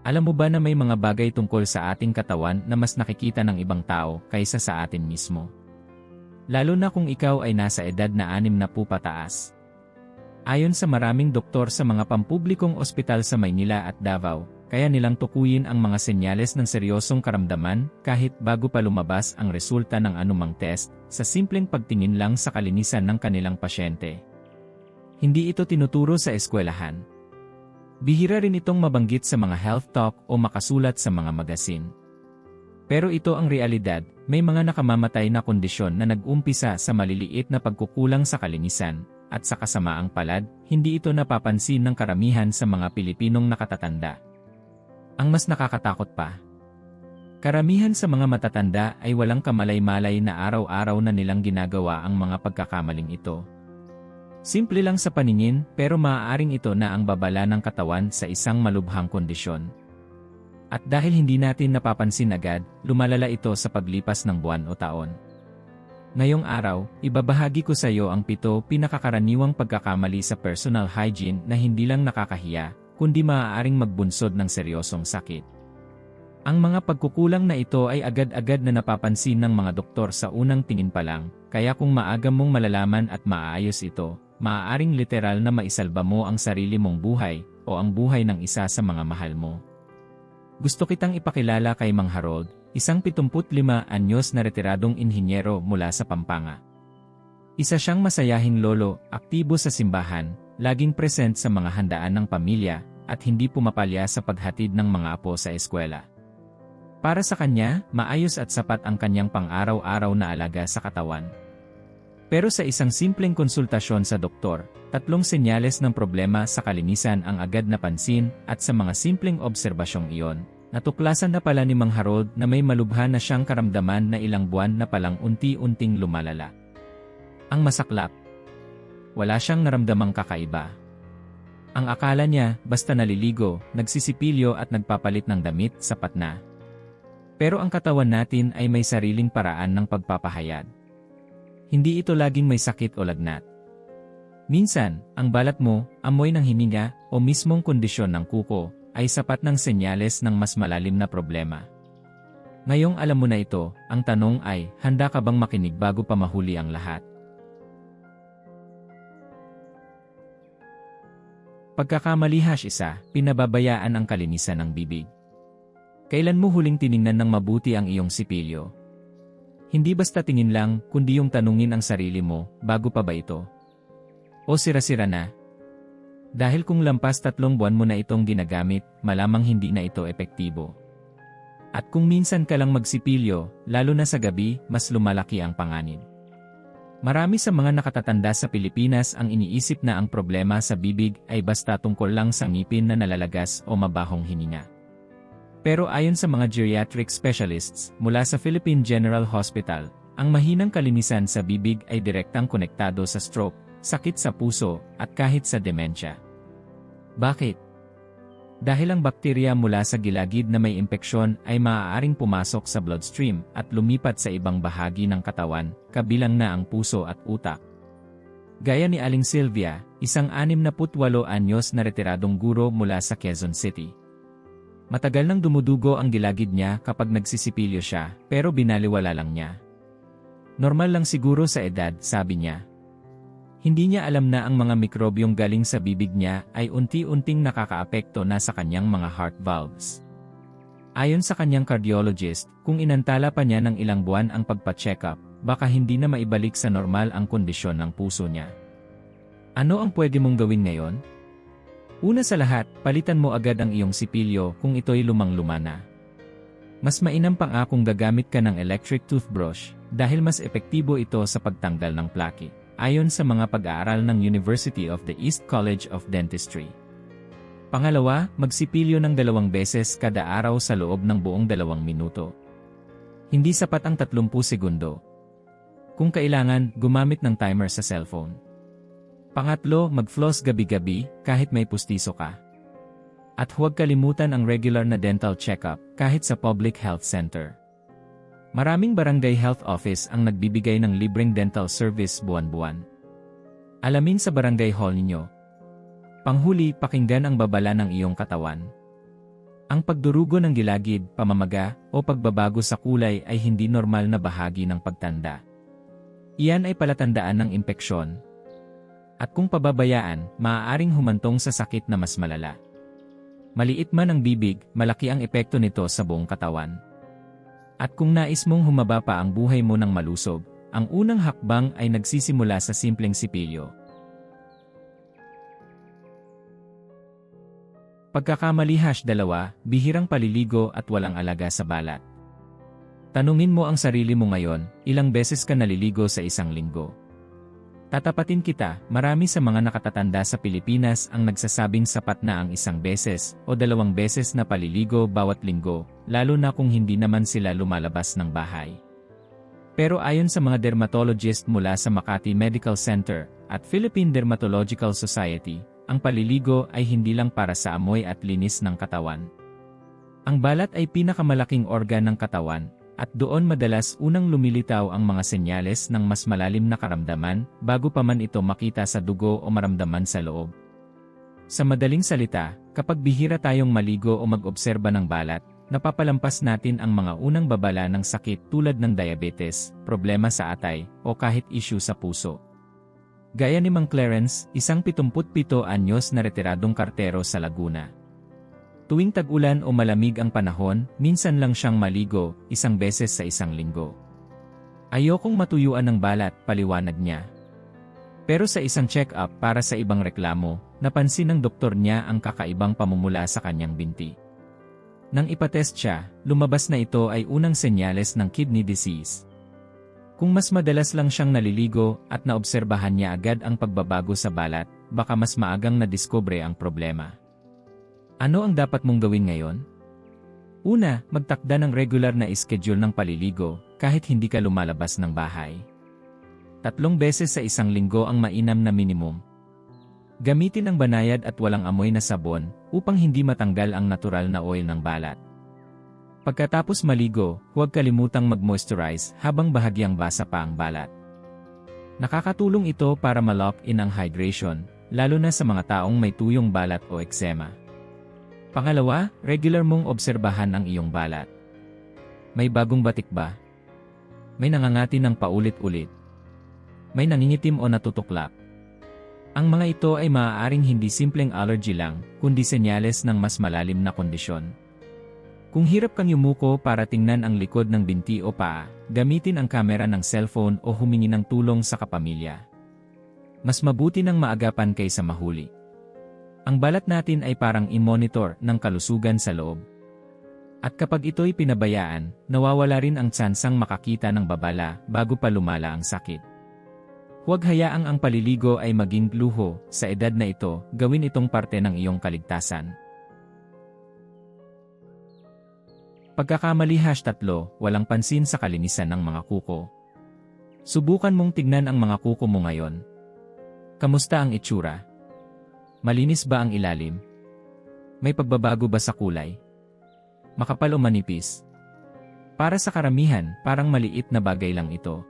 Alam mo ba na may mga bagay tungkol sa ating katawan na mas nakikita ng ibang tao kaysa sa atin mismo? Lalo na kung ikaw ay nasa edad na anim na po pataas. Ayon sa maraming doktor sa mga pampublikong ospital sa Maynila at Davao, kaya nilang tukuyin ang mga senyales ng seryosong karamdaman kahit bago pa lumabas ang resulta ng anumang test sa simpleng pagtingin lang sa kalinisan ng kanilang pasyente. Hindi ito tinuturo sa eskwelahan. Bihira rin itong mabanggit sa mga health talk o makasulat sa mga magasin. Pero ito ang realidad, may mga nakamamatay na kondisyon na nag-umpisa sa maliliit na pagkukulang sa kalinisan, at sa kasamaang palad, hindi ito napapansin ng karamihan sa mga Pilipinong nakatatanda. Ang mas nakakatakot pa, karamihan sa mga matatanda ay walang kamalay-malay na araw-araw na nilang ginagawa ang mga pagkakamaling ito. Simple lang sa paningin pero maaaring ito na ang babala ng katawan sa isang malubhang kondisyon. At dahil hindi natin napapansin agad, lumalala ito sa paglipas ng buwan o taon. Ngayong araw, ibabahagi ko sa iyo ang pito pinakakaraniwang pagkakamali sa personal hygiene na hindi lang nakakahiya, kundi maaaring magbunsod ng seryosong sakit. Ang mga pagkukulang na ito ay agad-agad na napapansin ng mga doktor sa unang tingin pa lang, kaya kung maaga mong malalaman at maayos ito, maaaring literal na maisalba mo ang sarili mong buhay o ang buhay ng isa sa mga mahal mo. Gusto kitang ipakilala kay Mang Harold, isang 75 anyos na retiradong inhinyero mula sa Pampanga. Isa siyang masayahing lolo, aktibo sa simbahan, laging present sa mga handaan ng pamilya, at hindi pumapalya sa paghatid ng mga apo sa eskwela. Para sa kanya, maayos at sapat ang kanyang pang-araw-araw na alaga sa katawan. Pero sa isang simpleng konsultasyon sa doktor, tatlong senyales ng problema sa kalinisan ang agad napansin at sa mga simpleng obserbasyong iyon, natuklasan na pala ni Mang Harold na may malubha na siyang karamdaman na ilang buwan na palang unti-unting lumalala. Ang masaklap. Wala siyang naramdamang kakaiba. Ang akala niya, basta naliligo, nagsisipilyo at nagpapalit ng damit, sapat na. Pero ang katawan natin ay may sariling paraan ng pagpapahayag. Hindi ito laging may sakit o lagnat. Minsan, ang balat mo, amoy ng hininga, o mismong kondisyon ng kuko, ay sapat ng senyales ng mas malalim na problema. Ngayong alam mo na ito, ang tanong ay, handa ka bang makinig bago pa mahuli ang lahat? Pagkakamali hash isa, pinababayaan ang kalinisan ng bibig. Kailan mo huling tiningnan ng mabuti ang iyong sipilyo? Hindi basta tingin lang, kundi yung tanungin ang sarili mo, bago pa ba ito? O sira-sira na? Dahil kung lampas tatlong buwan mo na itong ginagamit, malamang hindi na ito epektibo. At kung minsan ka lang magsipilyo, lalo na sa gabi, mas lumalaki ang panganib. Marami sa mga nakatatanda sa Pilipinas ang iniisip na ang problema sa bibig ay basta tungkol lang sa ngipin na nalalagas o mabahong hininga. Pero ayon sa mga geriatric specialists mula sa Philippine General Hospital, ang mahinang kalinisan sa bibig ay direktang konektado sa stroke, sakit sa puso, at kahit sa demensya. Bakit? Dahil ang bakterya mula sa gilagid na may impeksyon ay maaaring pumasok sa bloodstream at lumipat sa ibang bahagi ng katawan, kabilang na ang puso at utak. Gaya ni Aling Sylvia, isang 68 anyos na retiradong guro mula sa Quezon City. Matagal nang dumudugo ang gilagid niya kapag nagsisipilyo siya, pero binaliwala lang niya. Normal lang siguro sa edad, sabi niya. Hindi niya alam na ang mga mikrobyong galing sa bibig niya ay unti-unting nakakaapekto na sa kanyang mga heart valves. Ayon sa kanyang cardiologist, kung inantala pa niya ng ilang buwan ang pagpa-check up, baka hindi na maibalik sa normal ang kondisyon ng puso niya. Ano ang pwede mong gawin ngayon? Una sa lahat, palitan mo agad ang iyong sipilyo kung ito'y lumang-luma na. Mas mainam pang akong gagamit ka ng electric toothbrush dahil mas epektibo ito sa pagtanggal ng plaque, ayon sa mga pag-aaral ng University of the East College of Dentistry. Pangalawa, magsipilyo ng dalawang beses kada araw sa loob ng buong dalawang minuto. Hindi sapat ang 30 segundo. Kung kailangan, gumamit ng timer sa cellphone. Pangatlo, mag-floss gabi-gabi kahit may pustiso ka. At huwag kalimutan ang regular na dental checkup kahit sa public health center. Maraming barangay health office ang nagbibigay ng libreng dental service buwan-buwan. Alamin sa barangay hall ninyo. Panghuli, pakinggan ang babala ng iyong katawan. Ang pagdurugo ng gilagid, pamamaga, o pagbabago sa kulay ay hindi normal na bahagi ng pagtanda. Iyan ay palatandaan ng impeksyon. At kung pababayaan, maaaring humantong sa sakit na mas malala. Maliit man ang bibig, malaki ang epekto nito sa buong katawan. At kung nais mong humaba pa ang buhay mo ng malusog, ang unang hakbang ay nagsisimula sa simpleng sipilyo. Pagkakamali hash dalawa, bihirang paliligo at walang alaga sa balat. Tanungin mo ang sarili mo ngayon, ilang beses ka naliligo sa isang linggo. Tatapatin kita, marami sa mga nakatatanda sa Pilipinas ang nagsasabing sapat na ang isang beses o dalawang beses na paliligo bawat linggo, lalo na kung hindi naman sila lumalabas ng bahay. Pero ayon sa mga dermatologist mula sa Makati Medical Center at Philippine Dermatological Society, ang paliligo ay hindi lang para sa amoy at linis ng katawan. Ang balat ay pinakamalaking organ ng katawan, at doon madalas unang lumilitaw ang mga senyales ng mas malalim na karamdaman bago pa man ito makita sa dugo o maramdaman sa loob. Sa madaling salita, kapag bihira tayong maligo o mag-obserba ng balat, napapalampas natin ang mga unang babala ng sakit tulad ng diabetes, problema sa atay, o kahit issue sa puso. Gaya ni Mang Clarence, isang 77 anyos na retiradong kartero sa Laguna. Tuwing tag-ulan o malamig ang panahon, minsan lang siyang maligo, isang beses sa isang linggo. Ayokong matuyuan ng balat, paliwanag niya. Pero sa isang check-up para sa ibang reklamo, napansin ng doktor niya ang kakaibang pamumula sa kanyang binti. Nang ipatest siya, lumabas na ito ay unang senyales ng kidney disease. Kung mas madalas lang siyang naliligo at naobserbahan niya agad ang pagbabago sa balat, baka mas maagang nadiskubre ang problema. Ano ang dapat mong gawin ngayon? Una, magtakda ng regular na schedule ng paliligo kahit hindi ka lumalabas ng bahay. Tatlong beses sa isang linggo ang mainam na minimum. Gamitin ang banayad at walang amoy na sabon upang hindi matanggal ang natural na oil ng balat. Pagkatapos maligo, huwag kalimutang mag-moisturize habang bahagyang basa pa ang balat. Nakakatulong ito para ma-lock in ang hydration, lalo na sa mga taong may tuyong balat o eksema. Pangalawa, regular mong obserbahan ang iyong balat. May bagong batik ba? May nangangati ng paulit-ulit? May nangingitim o natutuklap? Ang mga ito ay maaaring hindi simpleng allergy lang, kundi senyales ng mas malalim na kondisyon. Kung hirap kang yumuko para tingnan ang likod ng binti o paa, gamitin ang kamera ng cellphone o humingi ng tulong sa kapamilya. Mas mabuti ng maagapan kaysa mahuli. Ang balat natin ay parang i-monitor ng kalusugan sa loob. At kapag ito'y pinabayaan, nawawala rin ang tsansang makakita ng babala bago pa lumala ang sakit. Huwag hayaang ang paliligo ay maging luho, sa edad na ito, gawin itong parte ng iyong kaligtasan. Pagkakamali hash tatlo, walang pansin sa kalinisan ng mga kuko. Subukan mong tignan ang mga kuko mo ngayon. Kamusta ang itsura? Malinis ba ang ilalim? May pagbabago ba sa kulay? Makapal o manipis? Para sa karamihan, parang maliit na bagay lang ito.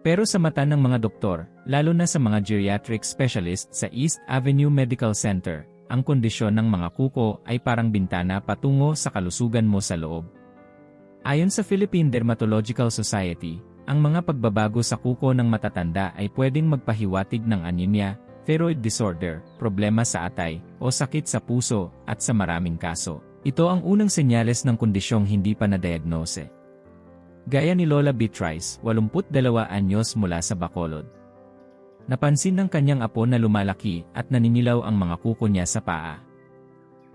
Pero sa mata ng mga doktor, lalo na sa mga geriatric specialist sa East Avenue Medical Center, ang kondisyon ng mga kuko ay parang bintana patungo sa kalusugan mo sa loob. Ayon sa Philippine Dermatological Society, ang mga pagbabago sa kuko ng matatanda ay pwedeng magpahiwatig ng anemia, thyroid disorder, problema sa atay, o sakit sa puso, at sa maraming kaso. Ito ang unang senyales ng kondisyong hindi pa na-diagnose. Gaya ni Lola Beatrice, 82 anyos mula sa Bacolod. Napansin ng kanyang apo na lumalaki at naninilaw ang mga kuko niya sa paa.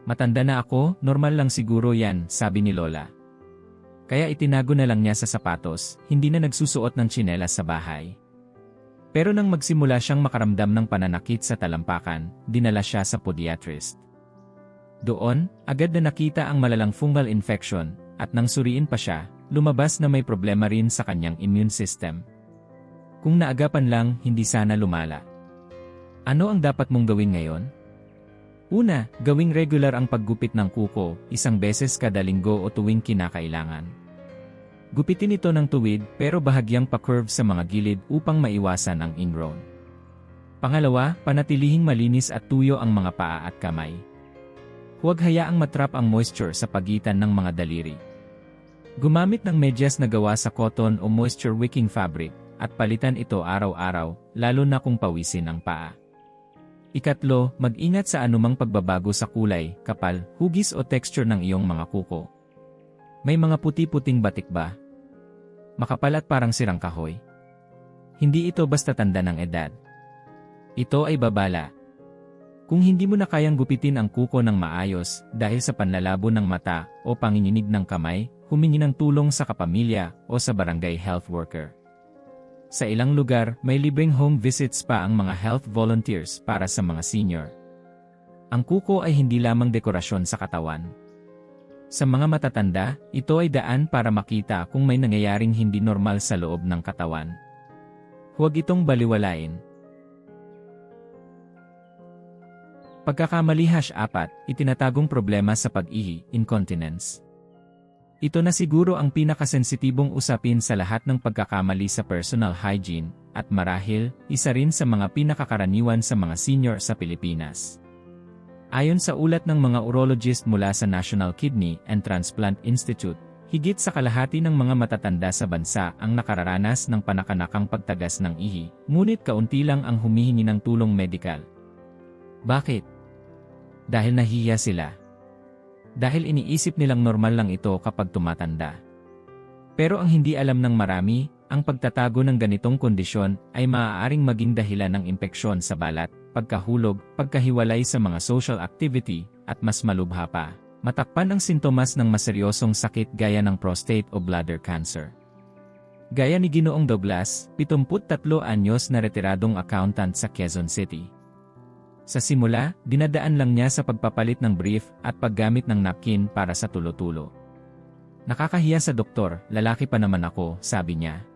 Matanda na ako, normal lang siguro yan, sabi ni Lola. Kaya itinago na lang niya sa sapatos, hindi na nagsusuot ng tsinelas sa bahay. Pero nang magsimula siyang makaramdam ng pananakit sa talampakan, dinala siya sa podiatrist. Doon, agad na nakita ang malalang fungal infection, at nang suriin pa siya, lumabas na may problema rin sa kanyang immune system. Kung naagapan lang, hindi sana lumala. Ano ang dapat mong gawin ngayon? Una, gawing regular ang paggupit ng kuko, isang beses kada linggo o tuwing kinakailangan. Gupitin ito ng tuwid pero bahagyang pa-curve sa mga gilid upang maiwasan ang ingrown. Pangalawa, panatilihing malinis at tuyo ang mga paa at kamay. Huwag hayaang matrap ang moisture sa pagitan ng mga daliri. Gumamit ng medyas na gawa sa cotton o moisture-wicking fabric, at palitan ito araw-araw, lalo na kung pawisin ang paa. Ikatlo, mag-ingat sa anumang pagbabago sa kulay, kapal, hugis o texture ng iyong mga kuko. May mga puti-puting batik ba? Makapal at parang sirang kahoy? Hindi ito basta tanda ng edad. Ito ay babala. Kung hindi mo na kayang gupitin ang kuko ng maayos dahil sa panlalabo ng mata o panginginig ng kamay, humingi ng tulong sa kapamilya o sa barangay health worker. Sa ilang lugar, may libreng home visits pa ang mga health volunteers para sa mga senior. Ang kuko ay hindi lamang dekorasyon sa katawan. Sa mga matatanda, ito ay daan para makita kung may nangyayaring hindi normal sa loob ng katawan. Huwag itong baliwalain. Pagkakamali hash 4, itinatagong problema sa pag-ihi, incontinence. Ito na siguro ang pinakasensitibong usapin sa lahat ng pagkakamali sa personal hygiene, at marahil, isa rin sa mga pinakakaraniwan sa mga senior sa Pilipinas. Ayon sa ulat ng mga urologist mula sa National Kidney and Transplant Institute, Higit sa kalahati ng mga matatanda sa bansa ang nakararanas ng panakanakang pagtagas ng ihi, ngunit kaunti lang ang humihingi ng tulong medikal. Bakit? Dahil nahiya sila. Dahil iniisip nilang normal lang ito kapag tumatanda. Pero ang hindi alam ng marami, ang pagtatago ng ganitong kondisyon ay maaaring maging dahilan ng impeksyon sa balat, pagkahulog, pagkahiwalay sa mga social activity, at mas malubha pa, Matakpan ang sintomas ng maseryosong sakit gaya ng prostate o bladder cancer. Gaya ni Ginoong Douglas, 73 anyos na retiradong accountant sa Quezon City. Sa simula, dinadaan lang niya sa pagpapalit ng brief at paggamit ng napkin para sa tulo-tulo. Nakakahiya sa doktor, lalaki pa naman ako, sabi niya.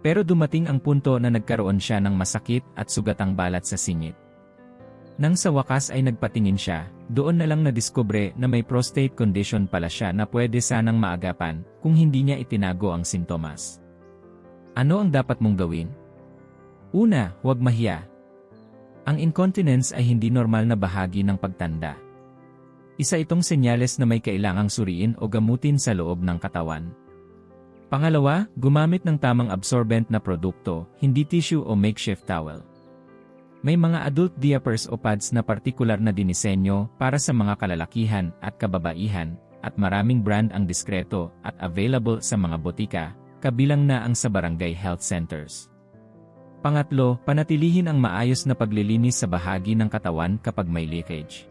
Pero dumating ang punto na nagkaroon siya ng masakit at sugatang balat sa singit. Nang sa wakas ay nagpatingin siya, doon na lang nadiskubre na may prostate condition pala siya na pwede sanang maagapan kung hindi niya itinago ang sintomas. Ano ang dapat mong gawin? Una, huwag mahiya. Ang incontinence ay hindi normal na bahagi ng pagtanda. Isa itong senyales na may kailangang suriin o gamutin sa loob ng katawan. Pangalawa, gumamit ng tamang absorbent na produkto, hindi tissue o makeshift towel. May mga adult diapers o pads na partikular na dinisenyo para sa mga kalalakihan at kababaihan, at maraming brand ang diskreto at available sa mga botika, kabilang na ang sa barangay health centers. Pangatlo, panatilihin ang maayos na paglilinis sa bahagi ng katawan kapag may leakage.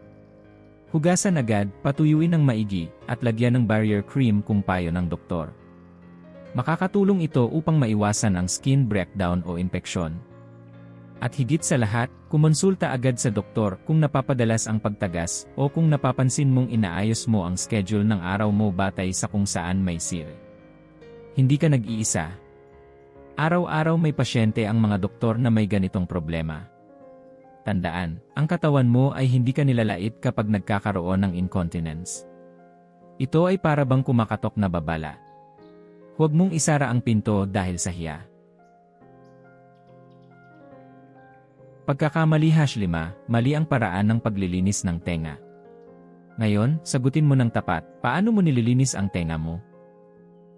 Hugasan agad, patuyuin ng maigi, at lagyan ng barrier cream kung payo ng doktor. Makakatulong ito upang maiwasan ang skin breakdown o impeksyon, at higit sa lahat, kumonsulta agad sa doktor kung napapadalas ang pagtagas o kung napapansin mong inaayos mo ang schedule ng araw mo batay sa kung saan may sir. Hindi ka nag-iisa. Araw-araw may pasyente ang mga doktor na may ganitong problema. Tandaan, ang katawan mo ay hindi ka nilalait kapag nagkakaroon ng incontinence. Ito ay para bang kumakatok na babala. Huwag mong isara ang pinto dahil sa hiya. Pagkakamali hash 5, mali ang paraan ng paglilinis ng tenga. Ngayon, sagutin mo ng tapat, paano mo nililinis ang tenga mo?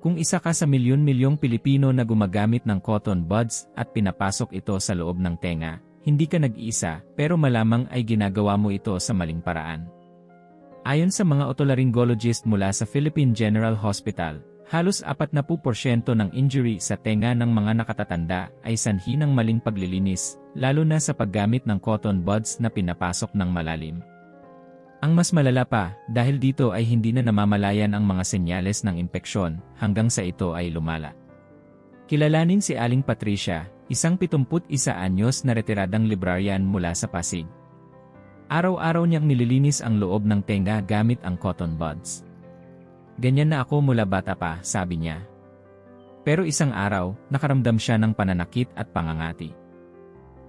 Kung isa ka sa milyon-milyong Pilipino na gumagamit ng cotton buds at pinapasok ito sa loob ng tenga, hindi ka nag-iisa, pero malamang ay ginagawa mo ito sa maling paraan. Ayon sa mga otolaryngologist mula sa Philippine General Hospital, Halos 40% ng injury sa tenga ng mga nakatatanda ay sanhi ng maling paglilinis, lalo na sa paggamit ng cotton buds na pinapasok ng malalim. Ang mas malala pa, dahil dito ay hindi na namamalayan ang mga senyales ng impeksyon hanggang sa ito ay lumala. Kilalanin si Aling Patricia, isang 71 anyos na retiradang librarian mula sa Pasig. Araw-araw niyang nililinis ang loob ng tenga gamit ang cotton buds. Ganyan na ako mula bata pa, sabi niya. Pero isang araw, nakaramdam siya ng pananakit at pangangati.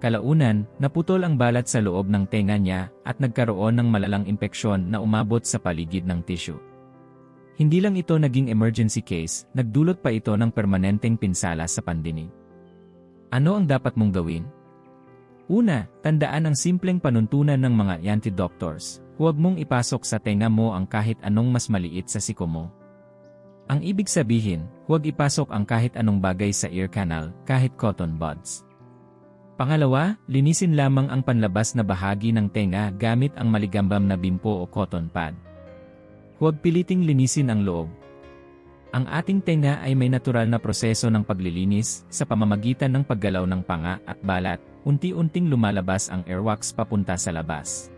Kalaunan, naputol ang balat sa loob ng tenga niya at nagkaroon ng malalang impeksyon na umabot sa paligid ng tissue. Hindi lang ito naging emergency case, nagdulot pa ito ng permanenteng pinsala sa pandinig. Ano ang dapat mong gawin? Una, tandaan ang simpleng panuntunan ng mga anti-doctors. Huwag mong ipasok sa tenga mo ang kahit anong mas maliit sa siko mo. Ang ibig sabihin, huwag ipasok ang kahit anong bagay sa ear canal, kahit cotton buds. Pangalawa, linisin lamang ang panlabas na bahagi ng tenga gamit ang maligambam na bimpo o cotton pad. Huwag piliting linisin ang loob. Ang ating tenga ay may natural na proseso ng paglilinis sa pamamagitan ng paggalaw ng panga at balat, unti-unting lumalabas ang airwax papunta sa labas.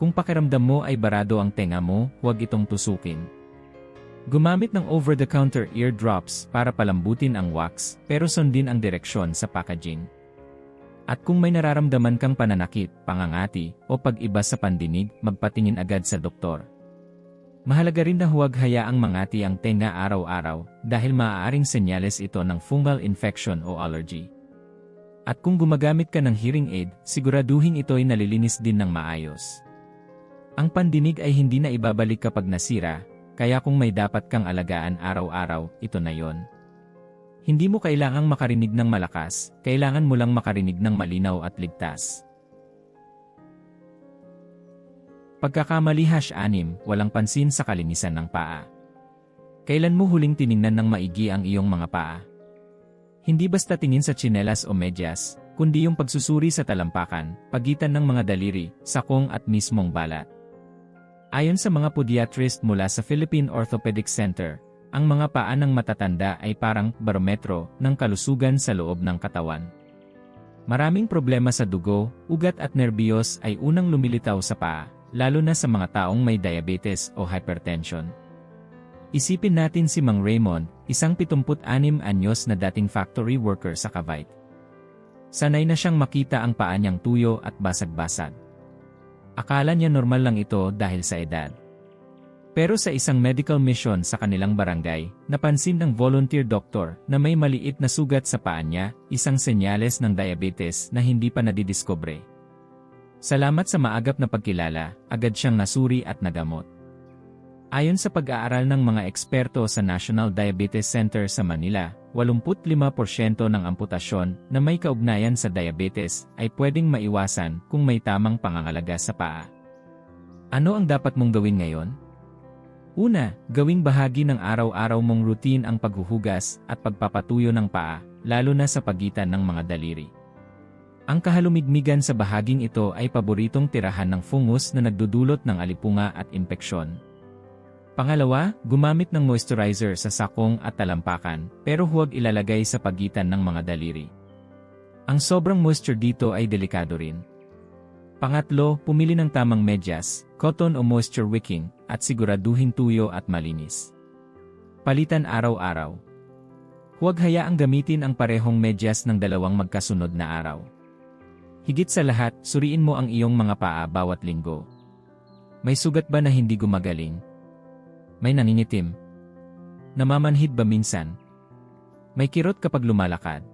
Kung pakiramdam mo ay barado ang tenga mo, huwag itong tusukin. Gumamit ng over-the-counter ear drops para palambutin ang wax, pero sundin ang direksyon sa packaging. At kung may nararamdaman kang pananakit, pangangati, o pag-iba sa pandinig, magpatingin agad sa doktor. Mahalaga rin na huwag hayaang mangati ang tenga araw-araw dahil maaaring senyales ito ng fungal infection o allergy. At kung gumagamit ka ng hearing aid, siguraduhin ito'y nalilinis din ng maayos. Ang pandinig ay hindi na ibabalik kapag nasira, kaya kung may dapat kang alagaan araw-araw, ito na yon. Hindi mo kailangang makarinig ng malakas, kailangan mo lang makarinig ng malinaw at ligtas. Pagkakamali hash anim, walang pansin sa kalinisan ng paa. Kailan mo huling tiningnan ng maigi ang iyong mga paa? Hindi basta tingin sa tsinelas o medyas, kundi yung pagsusuri sa talampakan, pagitan ng mga daliri, sakong at mismong balat. Ayon sa mga podiatrist mula sa Philippine Orthopedic Center, ang mga paa ng matatanda ay parang barometro ng kalusugan sa loob ng katawan. Maraming problema sa dugo, ugat at nerbiyos ay unang lumilitaw sa paa, lalo na sa mga taong may diabetes o hypertension. Isipin natin si Mang Raymond, isang 76 anyos na dating factory worker sa Cavite. Sanay na siyang makita ang paa niyang tuyo at basag-basag. Akala niya normal lang ito dahil sa edad. Pero sa isang medical mission sa kanilang barangay, napansin ng volunteer doctor na may maliit na sugat sa paa niya, isang senyales ng diabetes na hindi pa nadidiskubre. Salamat sa maagap na pagkilala, agad siyang nasuri at nagamot. Ayon sa pag-aaral ng mga eksperto sa National Diabetes Center sa Manila, 85% ng amputasyon na may kaugnayan sa diabetes ay pwedeng maiwasan kung may tamang pangangalaga sa paa. Ano ang dapat mong gawin ngayon? Una, gawing bahagi ng araw-araw mong routine ang paghuhugas at pagpapatuyo ng paa, lalo na sa pagitan ng mga daliri. Ang kahalumigmigan sa bahaging ito ay paboritong tirahan ng fungus na nagdudulot ng alipunga at impeksyon. Pangalawa, gumamit ng moisturizer sa sakong at talampakan, pero huwag ilalagay sa pagitan ng mga daliri. Ang sobrang moisture dito ay delikado rin. Pangatlo, pumili ng tamang medyas, cotton o moisture wicking, at siguraduhin tuyo at malinis. Palitan araw-araw. Huwag hayaang gamitin ang parehong medyas ng dalawang magkasunod na araw. Higit sa lahat, suriin mo ang iyong mga paa bawat linggo. May sugat ba na hindi gumagaling? May nangingitim. Namamanhid ba minsan? May kirot kapag lumalakad.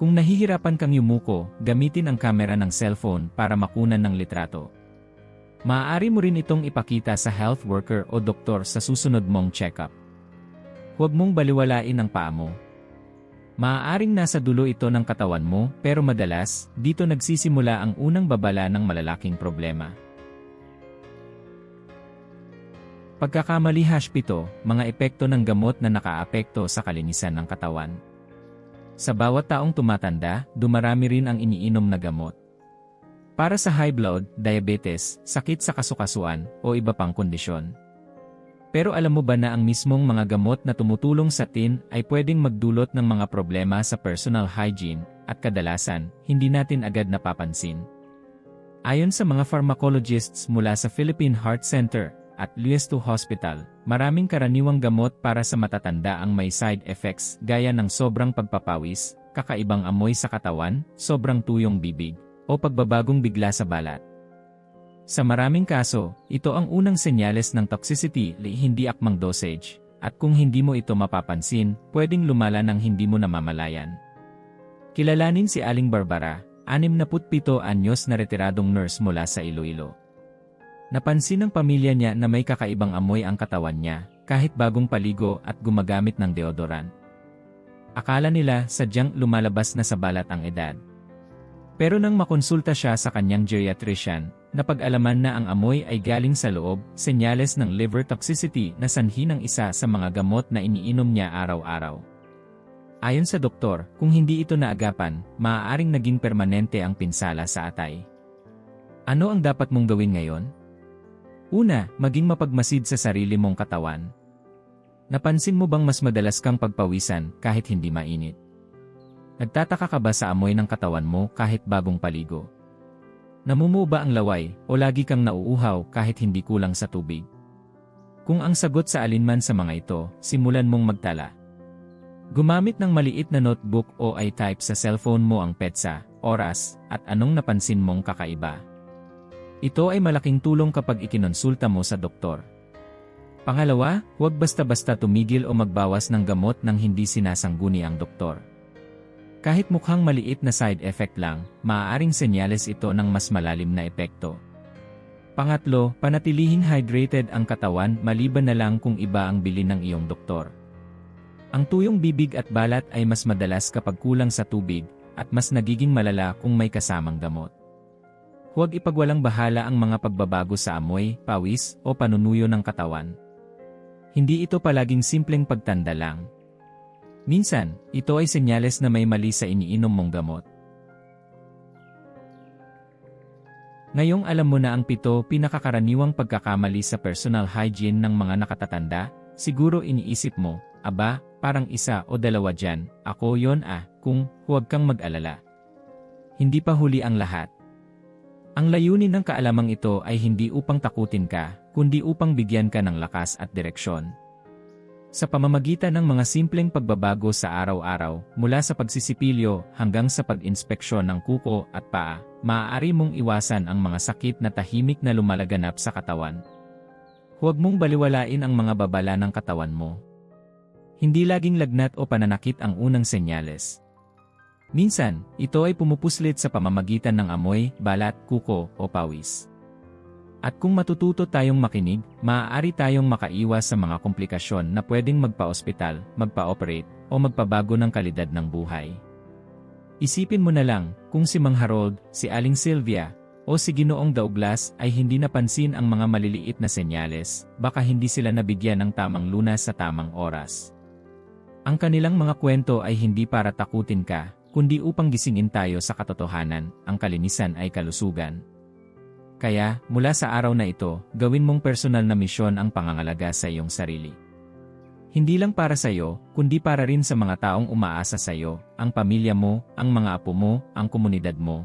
Kung nahihirapan kang yumuko, gamitin ang kamera ng cellphone para makunan ng litrato. Maaari mo rin itong ipakita sa health worker o doktor sa susunod mong check-up. Huwag mong baliwalain ang paa mo. Maaaring nasa dulo ito ng katawan mo pero madalas, dito nagsisimula ang unang babala ng malalaking problema. Pagkakamali hash pito, mga epekto ng gamot na nakaapekto sa kalinisan ng katawan. Sa bawat taong tumatanda, dumarami rin ang iniinom na gamot. Para sa high blood, diabetes, sakit sa kasukasuan, o iba pang kondisyon. Pero alam mo ba na ang mismong mga gamot na tumutulong sa tin ay pwedeng magdulot ng mga problema sa personal hygiene at kadalasan, hindi natin agad napapansin. Ayon sa mga pharmacologists mula sa Philippine Heart Center, at Liesto Hospital, maraming karaniwang gamot para sa matatanda ang may side effects gaya ng sobrang pagpapawis, kakaibang amoy sa katawan, sobrang tuyong bibig, o pagbabagong bigla sa balat. Sa maraming kaso, ito ang unang senyales ng toxicity hindi akmang dosage, at kung hindi mo ito mapapansin, pwedeng lumala ng hindi mo namamalayan. Kilalanin si Aling Barbara, 67 anyos na retiradong nurse mula sa Iloilo. Napansin ng pamilya niya na may kakaibang amoy ang katawan niya, kahit bagong paligo at gumagamit ng deodorant. Akala nila sadyang lumalabas na sa balat ang edad. Pero nang makonsulta siya sa kanyang geriatrician, napag-alaman na ang amoy ay galing sa loob, senyales ng liver toxicity na sanhi ng isa sa mga gamot na iniinom niya araw-araw. Ayon sa doktor, kung hindi ito naagapan, maaaring naging permanente ang pinsala sa atay. Ano ang dapat mong gawin ngayon? Una, maging mapagmasid sa sarili mong katawan. Napansin mo bang mas madalas kang pagpawisan kahit hindi mainit? Nagtataka ka ba sa amoy ng katawan mo kahit bagong paligo? Namumuo ba ang laway o lagi kang nauuhaw kahit hindi kulang sa tubig? Kung ang sagot sa alinman sa mga ito, simulan mong magtala. Gumamit ng maliit na notebook o i-type sa cellphone mo ang petsa, oras, at anong napansin mong kakaiba. Ito ay malaking tulong kapag ikinonsulta mo sa doktor. Pangalawa, huwag basta-basta tumigil o magbawas ng gamot nang hindi sinasangguni ang doktor. Kahit mukhang maliit na side effect lang, maaaring senyales ito ng mas malalim na epekto. Pangatlo, panatilihing hydrated ang katawan maliban na lang kung iba ang bilin ng iyong doktor. Ang tuyong bibig at balat ay mas madalas kapag kulang sa tubig, at mas nagiging malala kung may kasamang gamot. Huwag ipagwalang bahala ang mga pagbabago sa amoy, pawis, o panunuyo ng katawan. Hindi ito palaging simpleng pagtanda lang. Minsan, ito ay senyales na may mali sa iniinom mong gamot. Ngayong alam mo na ang pito pinakakaraniwang pagkakamali sa personal hygiene ng mga nakatatanda, siguro iniisip mo, aba, parang isa o dalawa dyan, ako yon ah, kung huwag kang mag-alala. Hindi pa huli ang lahat. Ang layunin ng kaalamang ito ay hindi upang takutin ka, kundi upang bigyan ka ng lakas at direksyon. Sa pamamagitan ng mga simpleng pagbabago sa araw-araw, mula sa pagsisipilyo hanggang sa pag-inspeksyon ng kuko at paa, maaari mong iwasan ang mga sakit na tahimik na lumalaganap sa katawan. Huwag mong baliwalain ang mga babala ng katawan mo. Hindi laging lagnat o pananakit ang unang senyales. Minsan, ito ay pumupuslit sa pamamagitan ng amoy, balat, kuko o pawis. At kung matututo tayong makinig, maaari tayong makaiwas sa mga komplikasyon na pwedeng magpa-ospital, magpa-operate, o magpabago ng kalidad ng buhay. Isipin mo na lang, kung si Mang Harold, si Aling Sylvia, o si Ginoong Douglas ay hindi napansin ang mga maliliit na senyales, baka hindi sila nabigyan ng tamang lunas sa tamang oras. Ang kanilang mga kwento ay hindi para takutin ka, kundi upang gisingin tayo sa katotohanan, ang kalinisan ay kalusugan. Kaya, mula sa araw na ito, gawin mong personal na misyon ang pangangalaga sa iyong sarili. Hindi lang para sa iyo, kundi para rin sa mga taong umaasa sa iyo, ang pamilya mo, ang mga apo mo, ang komunidad mo.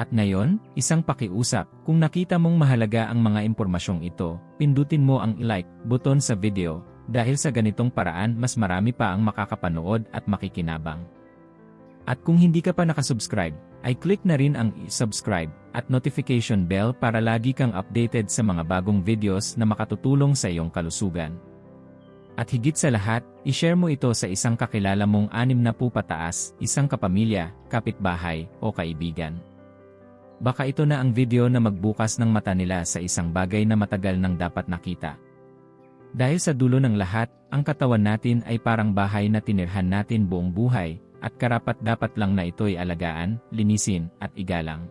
At ngayon, isang pakiusap, kung nakita mong mahalaga ang mga impormasyong ito, pindutin mo ang like button sa video, dahil sa ganitong paraan mas marami pa ang makakapanood at makikinabang. At kung hindi ka pa nakasubscribe, ay click na rin ang subscribe at notification bell para lagi kang updated sa mga bagong videos na makatutulong sa iyong kalusugan. At higit sa lahat, ishare mo ito sa isang kakilala mong anim na po pataas, isang kapamilya, kapitbahay, o kaibigan. Baka ito na ang video na magbukas ng mata nila sa isang bagay na matagal nang dapat nakita. Dahil sa dulo ng lahat, ang katawan natin ay parang bahay na tinirhan natin buong buhay, at karapat dapat lang na ito'y alagaan, linisin, at igalang.